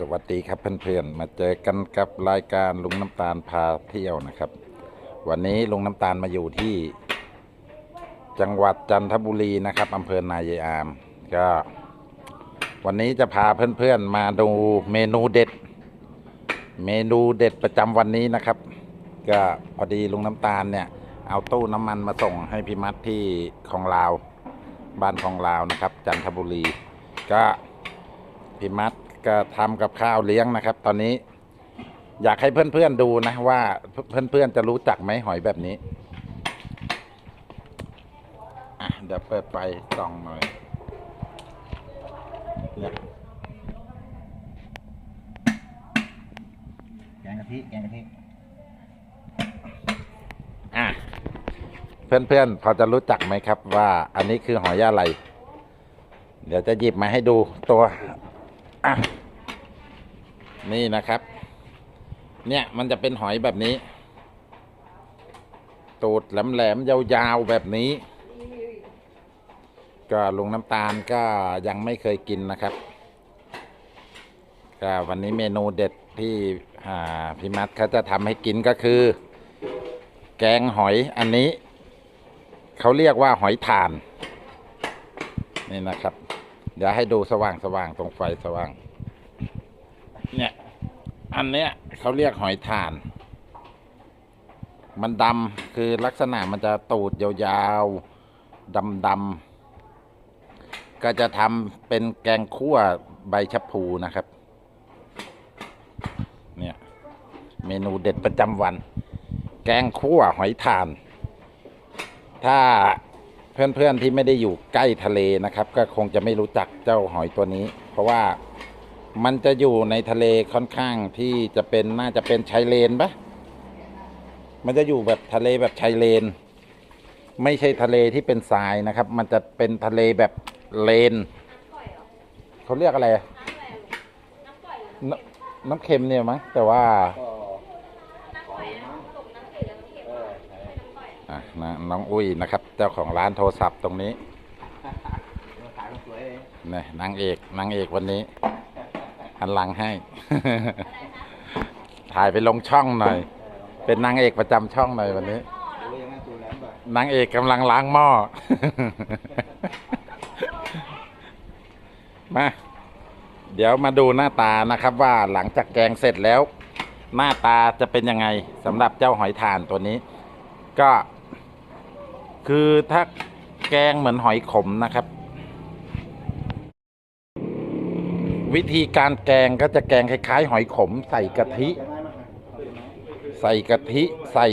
สวัสดีครับเพื่อนๆ มาเจอกันกับรายการลุงน้ำตาลพาเที่ยวนะครับ วันนี้ลุงน้ำตาลมาอยู่ที่ จังหวัดจันทบุรีนะครับอำเภอนายายอาม ก็ วันนี้จะพาเพื่อนๆ มาดูเมนูเด็ด เมนูเด็ดประจำวันนี้นะครับ ก็พอดีลุงน้ำตาลเนี่ยเอาตู้น้ำมันมาส่งให้พี่มัดที่ของลาว บ้านของลาวนะครับ จันทบุรี ก็พี่มัด ก็ทำกับข้าวเลี้ยงนะครับ ตอนนี้ อยากให้เพื่อนๆดูนะว่าเพื่อนๆจะรู้จักไหมหอยแบบนี้เดี๋ยวเปิดไฟส่องหน่อยเนี่ยแกงกะทิแกงกะทิอะเพื่อนๆพอจะรู้จักไหมครับว่าอันนี้คือหอยอะไร เดี๋ยวจะหยิบมาให้ดูตัว อะนี่นะครับ เนี่ยมันจะเป็นหอยแบบนี้ ตูดแหลมๆยาวๆแบบนี้ ก็ลุงน้ำตาลก็ยังไม่เคยกินนะครับก็วันนี้เมนูเด็ดที่พี่มัดเขาจะทำให้กินก็คือ แกงหอยอันนี้ เขาเรียกว่าหอยถ่าน นี่นะครับ เดี๋ยวให้ดูสว่างสว่างๆตรงไฟสว่าง เนี่ย อันเนี้ยเขาเรียกหอยถ่าน มันดำคือลักษณะมันจะตูดยาวๆดำๆก็จะทำเป็นแกงคั่วใบชะพูนะครับ เนี่ย เมนูเด็ดประจำวัน แกงคั่วหอยถ่าน ถ้า เพื่อนๆที่ไม่ได้อยู่ใกล้ทะเลนะครับ ก็คงจะไม่รู้จักเจ้าหอยตัวนี้ เพราะว่ามันจะอยู่ในทะเลค่อนข้างที่จะเป็นน่าจะเป็นชายเลนปะมันจะอยู่แบบทะเลแบบชายเลน ไม่ใช่ทะเลที่เป็นทรายนะครับ มันจะเป็นทะเลแบบเลนเขาเรียกอะไรอะน้ำน้ำเค็มเนี่ยมั้งแต่ว่าก็เออใช่ อะ นะน้องอุ้ยนะครับ เจ้าของร้านโทรศัพท์ตรงนี้ขายสวยนี่นางเอกนางเอกวันนี้หันหลังให้ ถ่ายไปลงช่องหน่อย เป็นนางเอกประจำช่องหน่อยวันนี้นางเอกกำลังล้างหม้อมาเดี๋ยวมาดูหน้าตานะครับว่าหลังจากแกงเสร็จแล้ว หน้าตาจะเป็นยังไงสำหรับเจ้าหอยถ่านตัวนี้ ก็ คือถ้าแกงเหมือนหอยขมนะครับ วิธีการแกงก็จะแกงคล้ายๆ หอยขม ใส่กะทิ ใส่กะทิใส่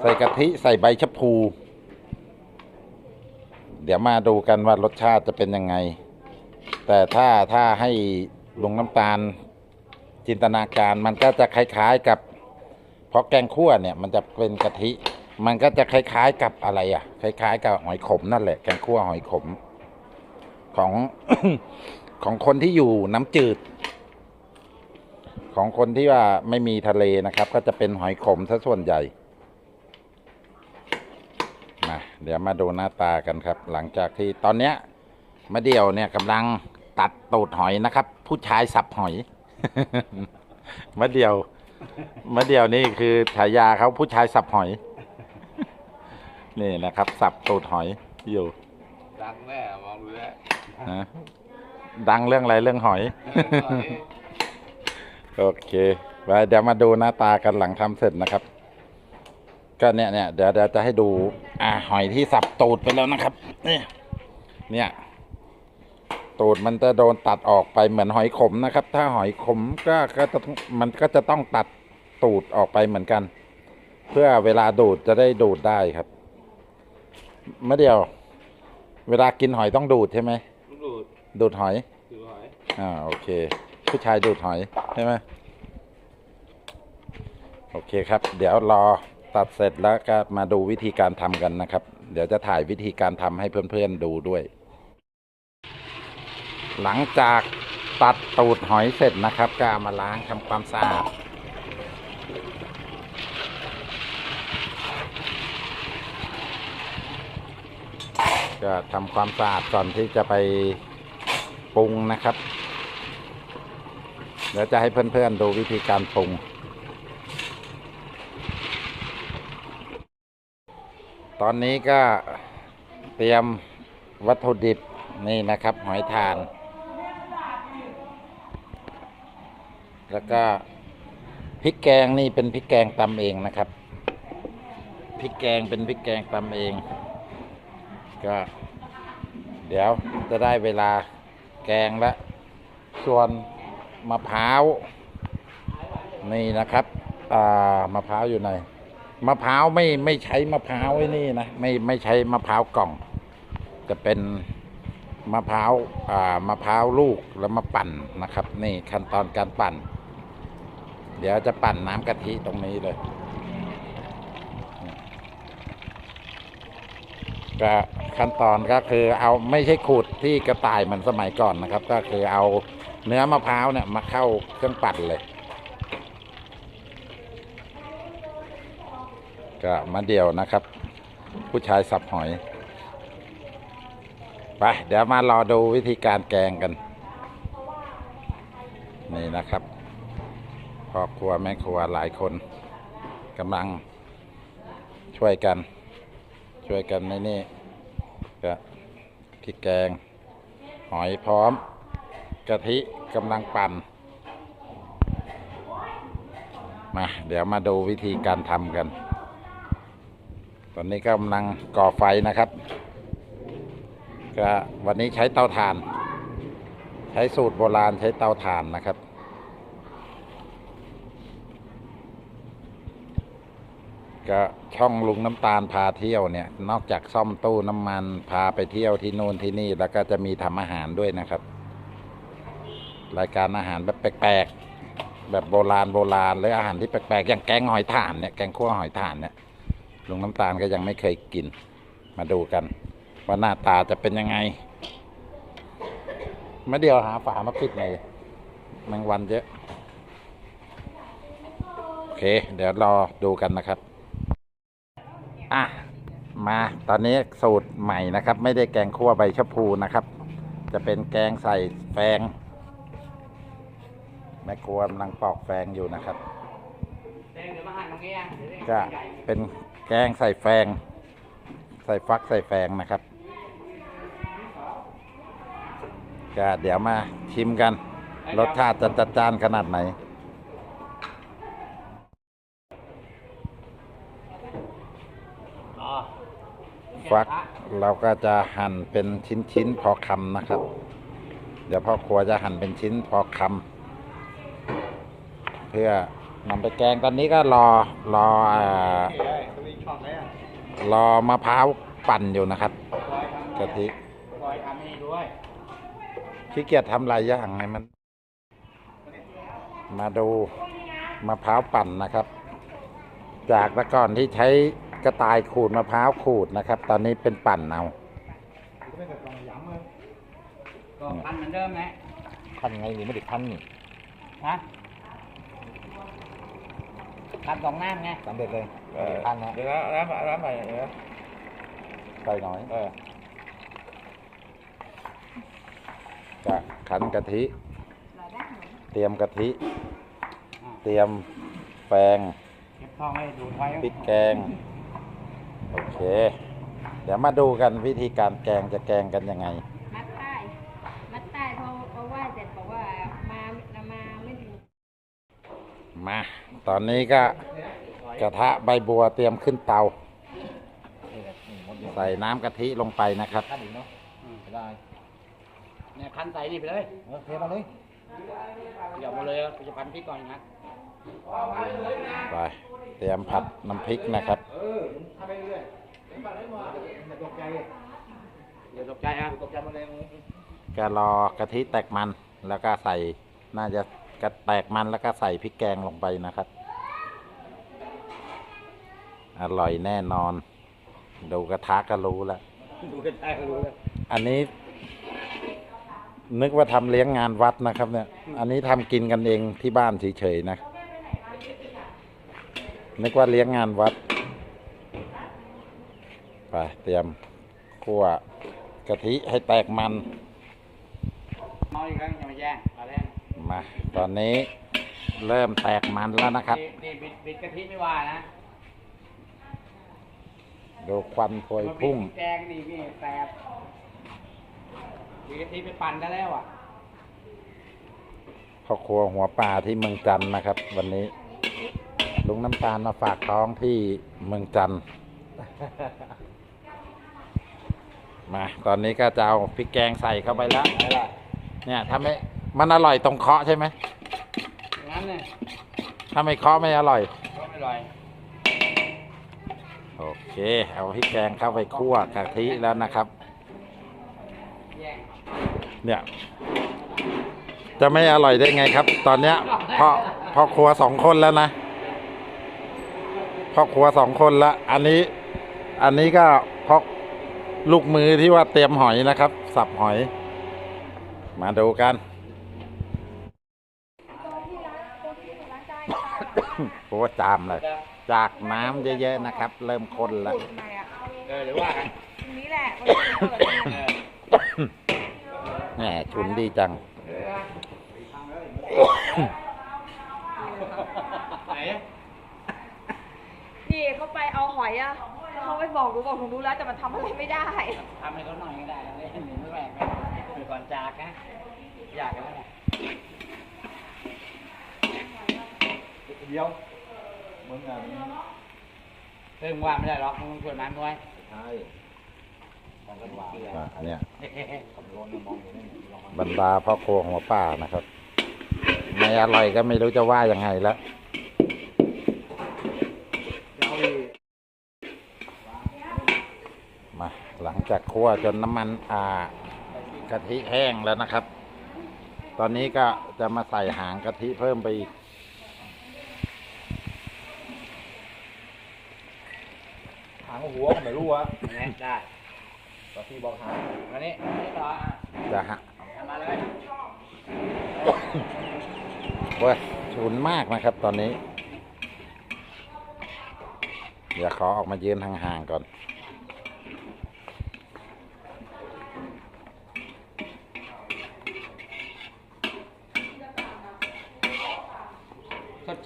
ใส่กะทิใส่ใบชะพู เดี๋ยวมาดูกันว่ารสชาติจะเป็นยังไง แต่ถ้าถ้าให้ลงน้ำตาลจินตนาการมันก็จะคล้าย ๆกับเพราะแกงคั่วเนี่ยมันจะเป็นกะทิ มันก็จะคล้ายๆกับอะไรอะ คล้าย ๆ กับหอยขมนั่นแหละแกงคั่วหอยขม ของของคนที่อยู่น้ำจืด ของคนที่ว่าไม่มีทะเลนะครับ ก็จะเป็นหอยขมซะส่วนใหญ่มาเดี๋ยวมาดูหน้าตากันครับ หลังจากที่ตอนเนี้ยมะเดี่ยวเนี่ยกำลังตัดตูดหอยนะครับ ผู้ชายสับหอยมะเดี่ยวมะเดี่ยวนี่คือฉายาเขาผู้ชายสับหอย นี่นะครับ สับตูดหอยอยู่ดังแน่มองดูแลนะดังเรื่องอะไรเรื่องหอย โอเคไว้เดี๋ยวมาดูหน้าตากันหลังทำเสร็จนะครับ ก็เนี่ยเนี่ยเดี๋ยวเดี๋ยวจะให้ดู อ่าหอยที่สับตูดไปแล้วนะครับ เนี่ยเนี่ยตูดมันจะโดนตัดออกไปเหมือนหอยขมนะครับ ถ้าหอยขมก็ก็จะมันก็จะต้องตัดตูดออกไปเหมือนกัน เพื่อเวลาดูดจะได้ดูดได้ครับเมื่อเดียว เวลากินหอยต้องดูดใช่ไหมดูดดูดหอยดูหอยอ่าโอเค ผู้ชายดูดหอยใช่ไหมโอเคครับ เดี๋ยวรอตัดเสร็จแล้วก็มาดูวิธีการทำกันนะครับ เดี๋ยวจะถ่ายวิธีการทำให้เพื่อนๆดูด้วย หลังจากตัดตูดหอยเสร็จนะครับ ก็เอามาล้างทำความสะอาด ก็ทำความสะอาดก่อนที่จะไปปรุงนะครับ เดี๋ยวจะให้เพื่อนๆดูวิธีการปรุง ตอนนี้ก็เตรียมวัตถุดิบนี่นะครับ หอยทาน แล้วก็พริกแกงนี่เป็นพริกแกงตำเองนะครับพริกแกงเป็นพริกแกงตำเอง ก็ เดี๋ยวจะได้เวลาแกงแล้ว ส่วนมะพร้าว นี่นะครับอ่ามะพร้าวอยู่ไหนมะพร้าวไม่ไม่ใช้มะพร้าวไอ้นี่นะไม่ไม่ใช้มะพร้าวกล่อง จะเป็นมะพร้าวอ่ามะพร้าวลูกแล้วมาปั่นนะครับ นี่ขั้นตอนการปั่น เดี๋ยวจะปั่นน้ำกะทิตรงนี้เลย ก็ขั้นตอนก็คือเอาไม่ใช่ขูดที่กระต่ายเหมือนสมัยก่อนนะครับ ก็คือเอาเนื้อมะพร้าวเนี่ยมาเข้าเครื่องปั่นเลย ก็มาเดี่ยวนะครับ ผู้ชายสับหอยไปเดี๋ยวมารอดูวิธีการแกงกัน นี่นะครับพ่อครัวแม่ครัวหลายคนกำลังช่วยกัน ช่วยกันในนี่ก็พริกแกง หอยพร้อม กะทิกำลังปั่น มา เดี๋ยวมาดูวิธีการทำกัน ตอนนี้กำลังก่อไฟนะครับ ก็วันนี้ใช้เตาถ่าน ใช้สูตรโบราณใช้เตาถ่านนะครับ ก็ช่องลุงน้ำตาลพาเที่ยวเนี่ย นอกจากซ่อมตู้น้ำมันพาไปเที่ยวที่นู่นที่นี่ แล้วก็จะมีทำอาหารด้วยนะครับ รายการอาหารแบบแปลกๆแบบโบราณโบราณหรืออาหารที่แปลกๆอย่างแกงหอยถ่านเนี่ยแกงคั่วหอยถ่านเนี่ยลุงน้ำตาลก็ยังไม่เคยกิน มาดูกัน ว่าหน้าตาจะเป็นยังไงมาเดียวหาฝามาปิดเลยแมงวันเยอะ โอเค เดี๋ยวรอดูกันนะครับ อะ มาตอนนี้สูตรใหม่นะครับ ไม่ได้แกงคั่วใบชะพูนะครับ จะเป็นแกงใส่แฟงแม่ครัวกำลังปอกแฟงอยู่นะครับเดี๋ยวมาหั่นตรงนี้อะเป็นแกงใส่แฟง ใส่ฟักใส่แฟงนะครับก็เดี๋ยวมาชิมกัน รสชาติจะจัดจ้านขนาดไหน อ๋อ ฟัก เราก็จะหั่นเป็นชิ้นๆพอคำนะครับ เดี๋ยวพ่อครัวจะหั่นเป็นชิ้นพอคำเพื่อนำไปแกงตอนนี้ก็รอรอเอ่อมะรอมะพร้าวปั่นอยู่นะครับกะทิขี้เกียจทำหลายอย่างไงมัน มาดูมะพร้าวปั่นนะครับ จากแต่ก่อนที่ใช้ กระต่ายขูดมะพร้าวขูดนะครับ ตอนนี้เป็นปั่นเอาไม่แบบต้องย้ำเลยก็พันเหมือนเดิมไงพันไงหรือไม่ได้พันนี่ฮะพันสองน้ำไงสำเร็จเลยเออพันนะเดี๋ยวนะร้านร้านใหม่เดี๋ยวนะใส่น้อยเออจะขันกะทิ เตรียมกะทิ เตรียมแฟงเก็บทองให้ดูดไว้ พริกแกง โอเค เดี๋ยวมาดูกันวิธีการแกงจะแกงกันยังไง มัดใต้มัดใต้พอพอไหว้เสร็จบอกว่ามามาไม่ถูกมา ตอนนี้ก็กระทะใบบัวเตรียมขึ้นเตา ใส่น้ำกะทิลงไปนะครับ ขั้นอีกเนาะได้เนี่ยพันใส่นี่ไปเลยเออเทมาเลยเดี๋ยวมาเลยอะจะพันพริกก่อนนะ ไปเตรียมผัดน้ำพริกนะครับเออทำไปเรื่อยเดี๋ยวมาได้มาอย่าตกใจเดี๋ยวตกใจอะตกใจมาเลยก็รอกะทิแตกมันแล้วก็ใส่น่าจะกระแตกมันแล้วก็ใส่พริกแกงลงไปนะครับ อร่อยแน่นอน ดูกระทะก็รู้แล้วดูกันได้ก็รู้แล้วอันนี้ นึกว่าทำเลี้ยงงานวัดนะครับ เนี่ย อันนี้ทำกินกันเองที่บ้านเฉยๆนะ นึกว่าเลี้ยงงานวัด ไปเตรียมคั่วกะทิให้แตกมันเมาอีกครั้งจะมาแย่งมาแล้งมา ตอนนี้เริ่มแตกมันแล้วนะครับนี่นี่บิดบิดกะทิไม่ว่านะดูควันพวยพุ่งมาบิดแกงนี่นี่แสบบิดกะทิไปปั่นได้แล้วอะพ่อครัวหัวป่าที่เมืองจันทร์นะครับ วันนี้ ลุงน้ำตาลมาฝากท้องที่เมืองจันทร์มา ตอนนี้ก็จะเอาพริกแกงใส่เข้าไปแล้วเนี่ยถ้าไม่มันอร่อยตรงเคาะใช่ไหม งั้นเนี่ยถ้าไม่เคาะไม่อร่อย ก็ไม่อร่อยโอเค เอาพริกแกงเข้าไปคั่วกะทิแล้วนะครับ แย่งเนี่ย จะไม่อร่อยได้ไงครับ ตอนเนี้ยพ่อพ่อครัวสองคนแล้วนะ พ่อครัวสองคนละ อันนี้ อันนี้ก็พ่อลูกมือที่ว่าเตรียมหอยนะครับ สับหอย มาดูกันโอ้จามเลย จากน้ำเยอะๆนะครับ เริ่มข้นแล้ว เออหรือว่ากันตรงนี้แหละวันนี้เปิดเอเนี่ยอแหมชุนดีจัง ไหน นี่เขาไปเอาหอยอะเขาไปบอกรู้บอกหนูรู้แล้วแต่มันทำอะไรไม่ได้ ทำให้เขาหน่อยก็ได้นะเล่นหนึ่งไม่แหวกนะคือก่อนจากนะอยากกันแล้วไงเดียวมึงอะเพิ่งว่าไม่ได้หรอกมึงต้องชวนมันด้วยใช่อะเนี่ยคำนวณมองอยู่นี่ลองบรรดาพ่อครัวหัวป่านะครับ ไม่อร่อยก็ไม่รู้จะว่ายังไงแล้ว มาหลัง จากคั่วจนน้ำมันอ่ากะทิแห้งแล้วนะครับ ตอนนี้ก็จะมาใส่หางกะทิเพิ่มไปอีกหางหัวก็ไม่รู้อะได้ได้ตอนที่บอกหางอันนี้อันนี้ต่ออะจะฮะทำมาเลยเว้ยฉุนมากนะครับตอนนี้ เดี๋ยวขอออกมายืนห่างๆก่อน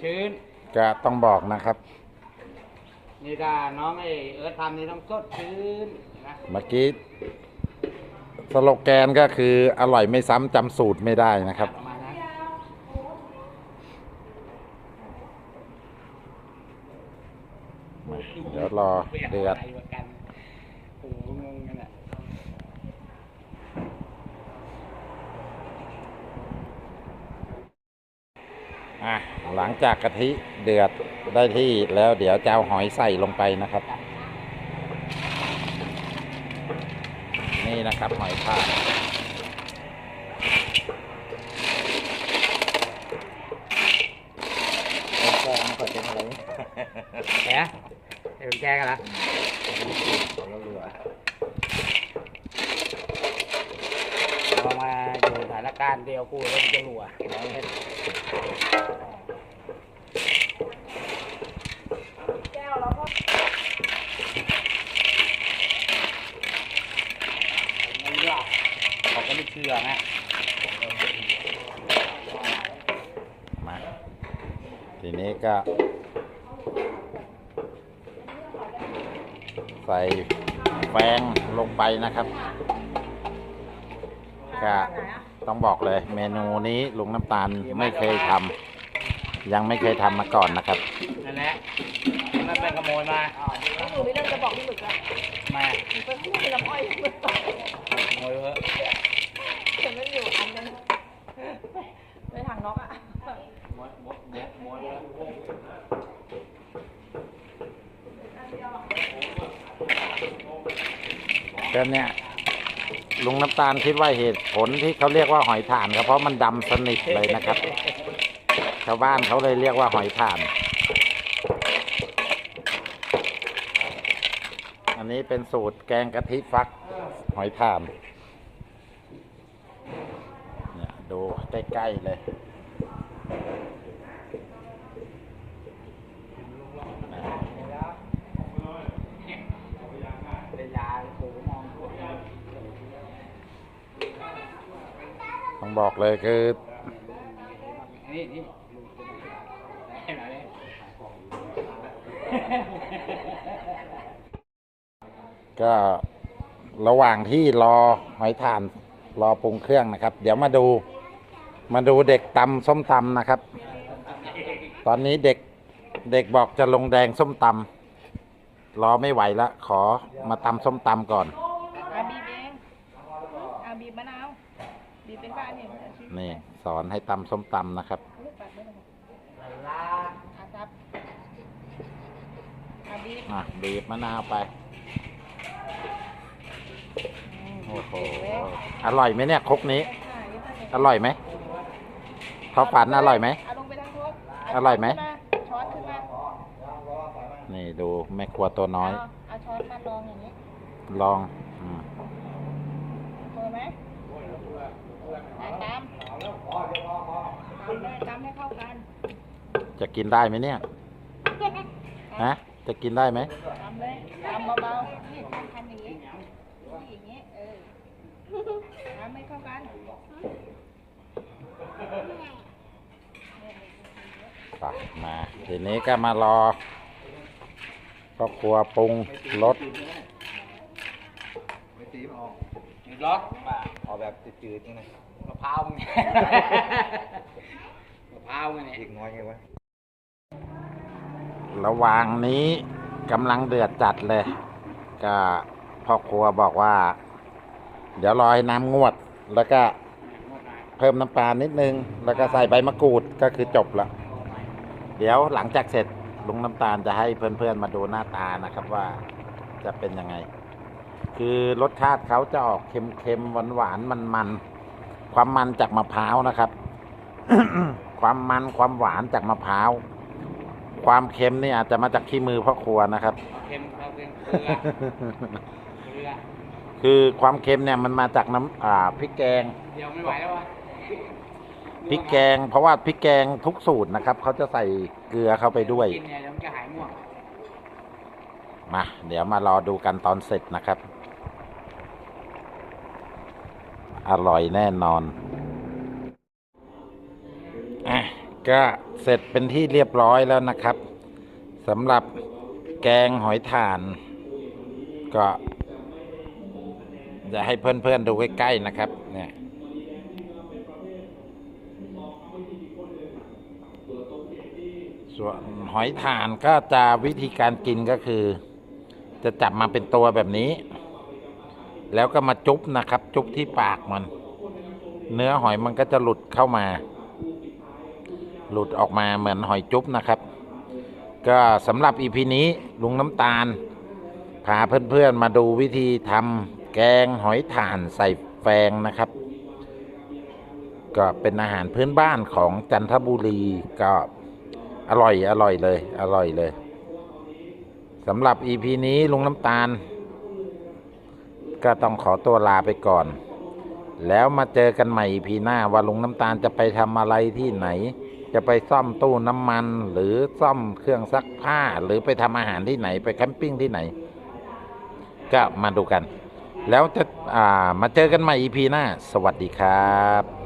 ชื่นก็ต้องบอกนะครับ นี่ถ้าน้องไอ้เอิร์ธทำนี่ต้องสดชื่นนะเมื่อกี้สโลแกนก็คืออร่อยไม่ซ้ำจำสูตรไม่ได้นะครับประมาณนั้นเดี๋ยวรอเดือด ไปว่ากันโอ้โหงงกันอะ อะหลังจากกะทิเดือดได้ที่แล้วเดี๋ยวจะเอาหอยใส่ลงไปนะครับ นี่นะครับหอยทากแกงมันก็เป็นอะไรแกะเป็นแกงกันละแล้วเรือ เรามาอยู่สถานการณ์เดียวกูแล้วจะรัวแก้วแล้วก็ไม่ยากเขาก็ไม่เชื่อนะมาทีนี้ก็ใส่แป้งลงไปนะครับก็ ต้องบอกเลย เมนูนี้ลุงน้ำตาลไม่เคยทำยังไม่เคยทำมาก่อนนะครับ นั่นแหละมันเป็นขโมยมาหนูไม่เรื่องจะบอกพี่หมึกอะมาหนูไปพูดเป็นลำอ้อยหมึกไปขโมยเถอะเห็นมันอยู่อันนึงในถังน็อกอะขโมยขโมยขโมยเถอะก็เนี่ย ลุงน้ำตาลคิดว่าเหตุผลที่เขาเรียกว่าหอยถ่านก็เพราะมันดำสนิทเลยนะครับ ชาวบ้านเขาเลยเรียกว่าหอยถ่าน อันนี้เป็นสูตรแกงกะทิฟักหอยถ่าน เนี่ยดูใกล้ๆเลย เป็นยาโอ้โหมองตัวเอง ต้อง บอกเลยคือก็ระหว่างที่รอหอยถ่านรอปรุงเครื่องนะครับ เดี๋ยวมาดูมาดูเด็กตำส้มตำนะครับ ตอนนี้เด็กเด็กบอกจะลงแดงส้มตำรอไม่ไหวละขอมาตำส้มตำก่อน อาบีบเองอาบีบมะนาวบีบเป็นบ้านเนี่ยอาชีพนี่สอนให้ตำส้มตำนะครับลูกปัดไม่ได้อาครับอาบีบอะบีบมะนาวไป โอ้โห อร่อยไหมเนี่ยครกนี้ อร่อยไหมเขาฝันอร่อยไหม เอาลงไปทั้งครกอร่อยไหม ช้อนขึ้นมานี่ดูแม่ครัวตัวน้อย เอาเอาช้อนมาลองอย่างนี้ ลองอม พอไหมอะตามตาม เลยตามให้เข้ากันจะกินได้ไหมเนี่ย ฮะ จะกินได้ไหมตามเลยตามเบาๆนี่ทำทำอย่างนี้อย่างนี้เออตามให้เข้ากันไปมาทีนี้ก็มารอพ่อครัวปรุงรสไม่ตีมันออกจืดล็อกป่ะเอาแบบจืดๆนี่นะ มะพร้าวมึงเนี่ยมะพร้าวมึงเนี่ยอีกน้อยไงวะระหว่างนี้กำลังเดือดจัดเลย ก็พ่อครัวบอกว่า เดี๋ยวรอให้น้ำงวด แล้วก็เพิ่มน้ำปลานิดนึง แล้วก็ใส่ใบมะกรูดก็คือจบละเดี๋ยวหลังจากเสร็จลุงน้ำตาลจะให้เพื่อนๆมาดูหน้าตานะครับว่าจะเป็นยังไง คือรสชาติเขาจะออกเค็มๆหวานๆมันๆ ความมันจากมะพร้าวนะครับ ความมันความหวานจากมะพร้าว ความเค็มนี่อาจจะมาจากขี้มือพ่อครัวนะครับ เค็มเขาเป็นเกลือเกลือคือความเค็มเนี่ยมันมาจากน้ำอ่าพริกแกง เดี๋ยวไม่ไหวแล้ววะพริกแกง เพราะว่าพริกแกงทุกสูตรนะครับเขาจะใส่เกลือเข้าไปด้วย กินเนี่ยเดี๋ยวมันจะหายง่วง มา เดี๋ยวมารอดูกันตอนเสร็จนะครับ อร่อยแน่นอน อะ ก็เสร็จเป็นที่เรียบร้อยแล้วนะครับสำหรับแกงหอยถ่าน ก็จะให้เพื่อนๆดูใกล้ๆนะครับ เนี่ยส่วนหอยถ่านก็จะวิธีการกินก็คือ จะจับมาเป็นตัวแบบนี้ แล้วก็มาจุ๊บนะครับ จุ๊บที่ปากมัน เนื้อหอยมันก็จะหลุดเข้ามา หลุดออกมาเหมือนหอยจุ๊บนะครับ ก็สำหรับอีพีนี้ลุงน้ำตาลพาเพื่อนๆมาดูวิธีทำแกงหอยถ่านใส่แฟงนะครับ ก็เป็นอาหารพื้นบ้านของจันทบุรีก็อร่อยอร่อยเลย อร่อยเลยสำหรับ EP นี้ลุงน้ำตาล ก็ต้องขอตัวลาไปก่อน แล้วมาเจอกันใหม่ EP หน้าว่าลุงน้ำตาลจะไปทำอะไรที่ไหน จะไปซ่อมตู้น้ำมัน หรือซ่อมเครื่องซักผ้า หรือไปทำอาหารที่ไหน ไปแคมปิ้งที่ไหน ก็มาดูกัน แล้วจะอ่ามาเจอกันใหม่ EP หน้า สวัสดีครับ